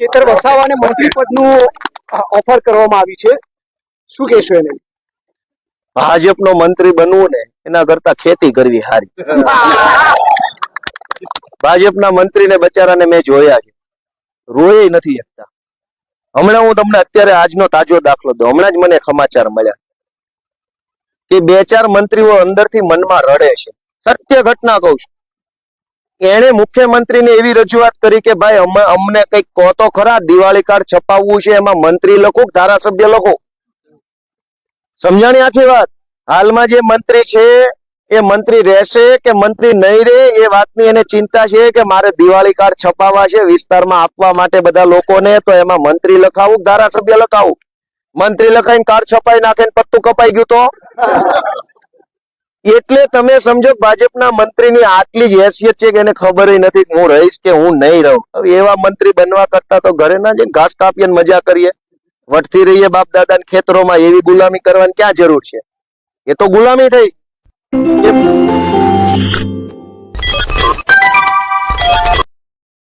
ચેતર વસાવાને મંત્રી પદનું ઓફર કરવામાં આવી છે. શું કહેશો એને? ભાજપનો મંત્રી બનવું ને, એના કરતા ખેતી કરવી સારી ભાજપના મંત્રીને બચારાને મેં જોયા છે. રોય નથી શકતા. હમણાં હું તમને અત્યારે આજનો તાજો દાખલો દઉં. હમણાં જ મને સમાચાર મળ્યા. કે બે ચાર મંત્રીઓ અંદરથી મનમાં રડે છે. સત્ય ઘટના કહું છું. એણે મુખ્યમંત્રીને એવી રજૂઆત કરી કે ભાઈ, અમે અમને કંઈક કહો તો ખરા, દિવાળી કાર્ડ છપાવવું છે, એમાં મંત્રી લખો ધારાસભ્ય લખો? સમજાણી આખી વાત? હાલમાં જે મંત્રી છે, એ મંત્રી રહેશે કે મંત્રી નહીં રહે, એ વાતની એને ચિંતા છે કે મારે દિવાળી કાર્ડ છપાવવા છે, વિસ્તારમાં આપવા માટે બધા લોકોને, તો એમાં મંત્રી લખાવું ધારાસભ્ય લખાવું? મંત્રી લખાઈને કાર્ડ છપાઈ નાખે પત્તું કપાઈ ગયું તો? એટલે તમે સમજો ભાજપના મંત્રીની આટલી જ હેસિયત છે કે એને ખબર નથી હું રહીશ કે હું નહીં રહું. એવા મંત્રી બનવા કરતા તો ઘરે ના જઈને ઘાસ કાપીએ મજા કરીએ. વટતી રહીએ બાપ દાદા ખેતરોમાં એવી ગુલામી કરવાની ક્યાં જરૂર છે? એ તો ગુલામી થઈ.